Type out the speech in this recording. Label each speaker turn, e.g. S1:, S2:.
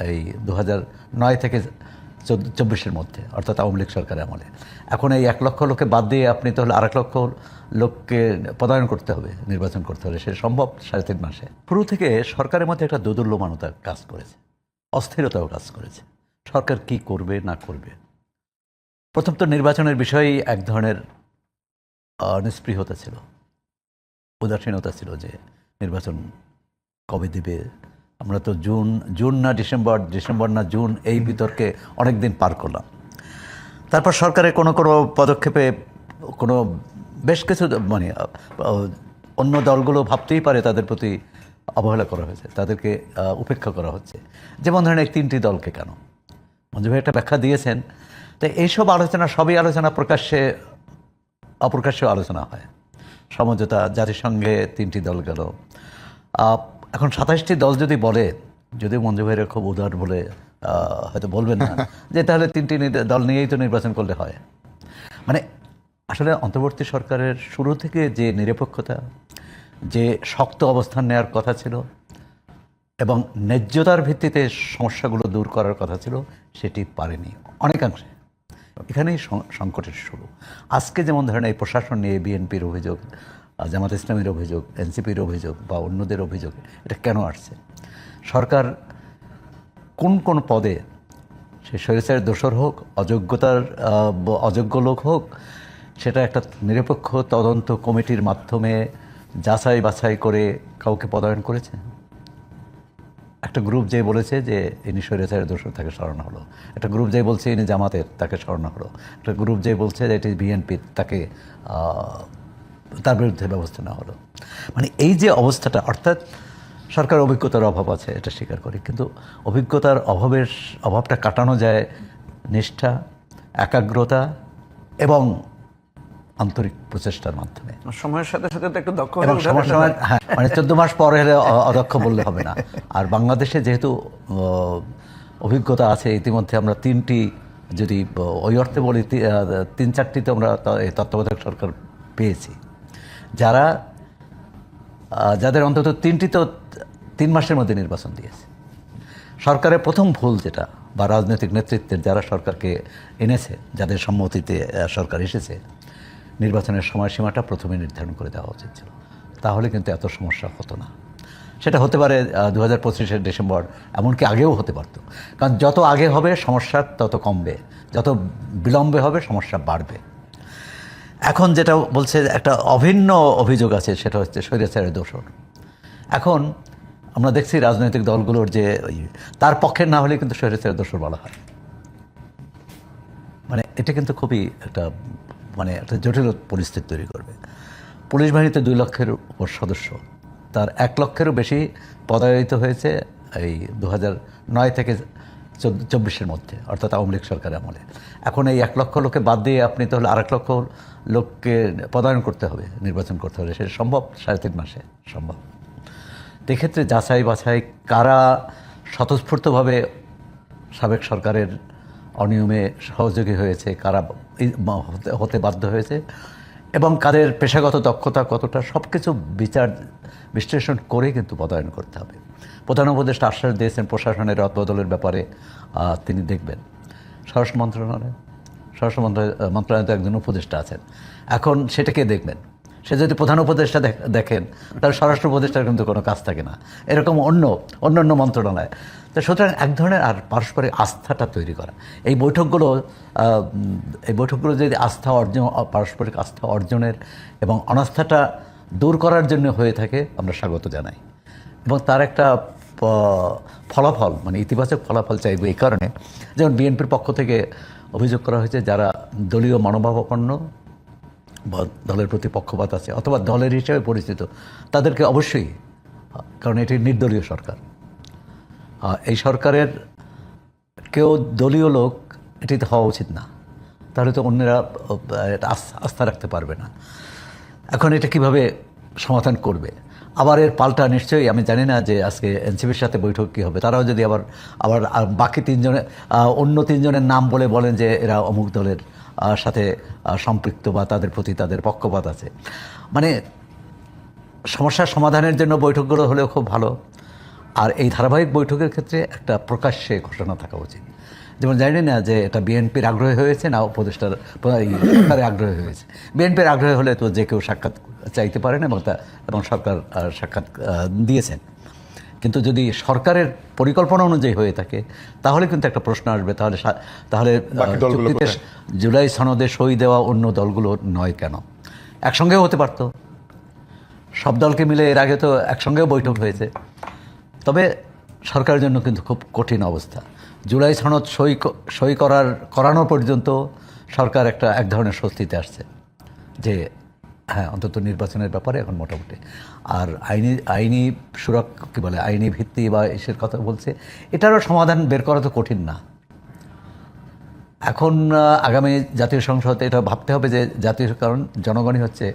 S1: এই দু নয় থেকে চব্বিশের মধ্যে অর্থাৎ আওয়ামী লীগ সরকারের আমলে। এখন এই এক লক্ষ লোককে বাদ দিয়ে আপনি তাহলে আর এক লক্ষ লোককে পদায়ন করতে হবে নির্বাচন করতে হবে সেটা সম্ভব সাড়ে তিন মাসে। শুরু থেকে সরকারের মধ্যে একটা দোদুল্যমানতা কাজ করেছে অস্থিরতাও কাজ করেছে। সরকার কি করবে না করবে? প্রথম তো নির্বাচনের বিষয়েই এক ধরনের আহ, নিস্পৃহতা ছিল। উদাসীনতা ছিল যে নির্বাচন কবে দেবে আমরা তো জুন জুন না ডিসেম্বর ডিসেম্বর না জুন, এই বিতর্কে অনেক দিন পার করলাম। তারপর সরকারের কোনো কোনো পদক্ষেপে কোনো বেশ কিছু মানে অন্য দলগুলো ভাবতেই পারে তাদের প্রতি অবহেলা করা হয়েছে, তাদেরকে উপেক্ষা করা হচ্ছে। যেমন ধরেন এই তিনটি দলকে কেন? মঞ্জু ভাই একটা ব্যাখ্যা দিয়েছেন। তো এইসব আলোচনা, সবই আলোচনা প্রকাশ্যে, অপ্রকাশ্যে আলোচনা হয়। সমঝোতা, জাতিসংঘে তিনটি দল গেল। এখন সাতাশটি দল যদি বলে যদি মঞ্জু ভাইয়ের খুব উদার বলে হয়তো বলবেন না যে তাহলে তিনটি দল নিয়েই তো নির্বাচন করলে হয়। মানে আসলে অন্তর্বর্তী সরকারের শুরু থেকে যে নিরপেক্ষতা যে শক্ত অবস্থান নেওয়ার কথা ছিল এবং ন্যায্যতার ভিত্তিতে সমস্যাগুলো দূর করার কথা ছিল সেটি পারেনি। অনেকাংশে। এখানেই সংকটের শুরু। আজকে যেমন ধরেন এই প্রশাসন নিয়ে বিএনপির অভিযোগ জামাত ইসলামের অভিযোগ, এনসিপির অভিযোগ বা অন্যদের অভিযোগ, এটা কেন আসছে? সরকার কোন কোন পদে, সে স্বৈরাচারের দোষর হোক, অযোগ্যতার অযোগ্য লোক হোক, সেটা একটা নিরপেক্ষ তদন্ত কমিটির মাধ্যমে যাচাই বাছাই করে কাউকে পদায়ন করেছে? একটা গ্রুপ যে বলেছে যে ইনি স্বৈরাচারের দোষর তাকে সরানো হলো। একটা গ্রুপ যে বলছে ইনি জামাতের তাকে সরানো হলো। একটা গ্রুপ যে বলছে যে এটি বিএনপির তাকে তার বিরুদ্ধে ব্যবস্থা নেওয়া হলো। মানে এই যে অবস্থাটা, অর্থাৎ সরকার অভিজ্ঞতার অভাব আছে, এটা স্বীকার করি। কিন্তু অভিজ্ঞতার অভাবের, অভাবটা কাটানো যায় নিষ্ঠা, একাগ্রতা এবং আন্তরিক প্রচেষ্টার মাধ্যমে।
S2: সময়ের সাথে সাথে তো একটু দক্ষ হয়ে
S1: এবং সময় সময় হ্যাঁ মানে চোদ্দ মাস পরে হলে অদক্ষ বললে হবে না। আর বাংলাদেশে যেহেতু অভিজ্ঞতা আছে ইতিমধ্যে আমরা তিনটি যদি ওই অর্থে বলি তিন চারটিতে আমরা তত্ত্বাবধায়ক সরকার পেয়েছি। যারা যাদের অন্তত তিনটি তো তিন মাসের মধ্যে নির্বাচন দিয়েছে। সরকারের প্রথম ভুল যেটা বা রাজনৈতিক নেতৃত্বের যারা সরকারকে এনেছে যাদের সম্মতিতে সরকার এসেছে নির্বাচনের সময়সীমাটা প্রথমে নির্ধারণ করে দেওয়া উচিত ছিল। তাহলে কিন্তু এত সমস্যা হতো না। সেটা হতে পারে দু হাজার পঁচিশের ডিসেম্বর এমনকি আগেও হতে পারতো। কারণ যত আগে হবে সমস্যা তত কমবে। যত বিলম্বে হবে সমস্যা বাড়বে। এখন যেটা বলছে, একটা অভিন্ন অভিযোগ আছে, সেটা হচ্ছে স্বৈরাচারের দোষর। এখন আমরা দেখছি রাজনৈতিক দলগুলোর যে তার পক্ষের না হলে কিন্তু স্বৈরাচারের দোষর বলা হয়। মানে এটা কিন্তু খুবই একটা মানে একটা জটিল পরিস্থিতি তৈরি করবে। পুলিশ বাহিনীতে দুই লক্ষের উপর সদস্য। তার এক লক্ষেরও বেশি পদায়িত হয়েছে এই দু নয় থেকে চব্বিশের মধ্যে, অর্থাৎ আওয়ামী লীগ সরকারের আমলে। এখন এই এক লক্ষ লোককে বাদ দিয়ে আপনি তাহলে আর এক লক্ষ লোককে পদায়ন করতে হবে, নির্বাচন করতে হবে। সেটা সম্ভব? সাড়ে তিন মাসে সম্ভব। এক্ষেত্রে যাচাই বাছাই কারা স্বতঃস্ফূর্তভাবে সাবেক সরকারের অনিয়মে সহযোগী হয়েছে, কারা হতে- বাধ্য হয়েছে এবং কাদের পেশাগত দক্ষতা কতটা সব কিছু বিচার, বিশ্লেষণ করে কিন্তু পদায়ন করতে হবে। প্রধান উপদেষ্টা আশ্বাস দিয়েছেন প্রশাসনের রদবদলের ব্যাপারে তিনি দেখবেন। স্বরাষ্ট্র মন্ত্রণালয় স্বরাষ্ট্র মন্ত্রণালয় মন্ত্রণালয়ে একজন উপদেষ্টা আছেন। এখন সেটাকে দেখবেন। সে যদি প্রধান উপদেষ্টা দেখ- দেখেন, তাহলে স্বরাষ্ট্র উপদেষ্টার কিন্তু কোনো কাজ থাকে না। এরকম অন্য অন্য অন্য মন্ত্রণালয়। তো সুতরাং এক ধরনের আর পারস্পরিক আস্থাটা তৈরি করা। এই বৈঠকগুলো এই বৈঠকগুলো যদি আস্থা অর্জন, পারস্পরিক আস্থা অর্জনের এবং অনাস্থাটা দূর করার জন্য হয়ে থাকে, আমরা স্বাগত জানাই। এবং তার একটা ফলাফল মানে ইতিবাচক ফলাফল চাইব এই কারণে। যেমন বিএনপির পক্ষ থেকে অভিযোগ করা হয়েছে, যারা দলীয় মনোভাবাপন্ন বা দলের প্রতি পক্ষপাত আছে অথবা দলের হিসেবে পরিচিত, তাদেরকে অবশ্যই, কারণ এটি নির্দলীয় সরকার। এই সরকারের কেউ দলীয় লোক এটিতে হওয়া উচিত না। তাহলে তো অন্যরা আস্থা রাখতে পারবে না। এখন এটা কীভাবে সমাধান করবে? আবার এর পাল্টা নিশ্চয়ই, আমি জানি না যে আজকে এনসিপির সাথে বৈঠক কী হবে। তারাও যদি আবার আবার বাকি তিনজনে অন্য তিনজনের নাম বলে বলেন যে এরা অমুক দলের সাথে সম্পৃক্ত বা তাদের প্রতি তাদের পক্ষপাত আছে। মানে সমস্যার সমাধানের জন্য বৈঠকগুলো হলেও খুব ভালো। আর এই ধারাবাহিক বৈঠকের ক্ষেত্রে একটা প্রকাশ্যে ঘোষণা থাকা উচিত। যেমন জানি না যে এটা বিএনপির আগ্রহী হয়েছে না উপদেষ্টার এই সরকারের আগ্রহী হয়েছে। বিএনপির আগ্রহী হলে তো যে কেউ সাক্ষাৎ চাইতে পারেন এবং তা এবং সরকার সাক্ষাৎ দিয়েছেন। কিন্তু যদি সরকারের পরিকল্পনা অনুযায়ী হয়ে থাকে তাহলে কিন্তু একটা প্রশ্ন আসবে তাহলে তাহলে? জুলাই সনদে সই দেওয়া অন্য দলগুলো নয় কেন? একসঙ্গেও হতে পারতো। সব দলকে মিলে এর আগে তো একসঙ্গেও বৈঠক হয়েছে। তবে সরকারের জন্য কিন্তু খুব কঠিন অবস্থা। জুলাই সনদ সই সই করার, করানো পর্যন্ত সরকার একটা, এক ধরনের স্বস্তিতে আসছে যে হ্যাঁ অন্তত নির্বাচনের ব্যাপারে এখন মোটামুটি। আর আইনি আইনি সুরক্ষা কী বলে, আইনি ভিত্তি বা এসের কথা বলছে, এটারও সমাধান বের করা তো কঠিন না। এখন আগামী জাতীয় সংসদ এটা ভাবতে হবে যে জাতীয়, কারণ জনগণই হচ্ছে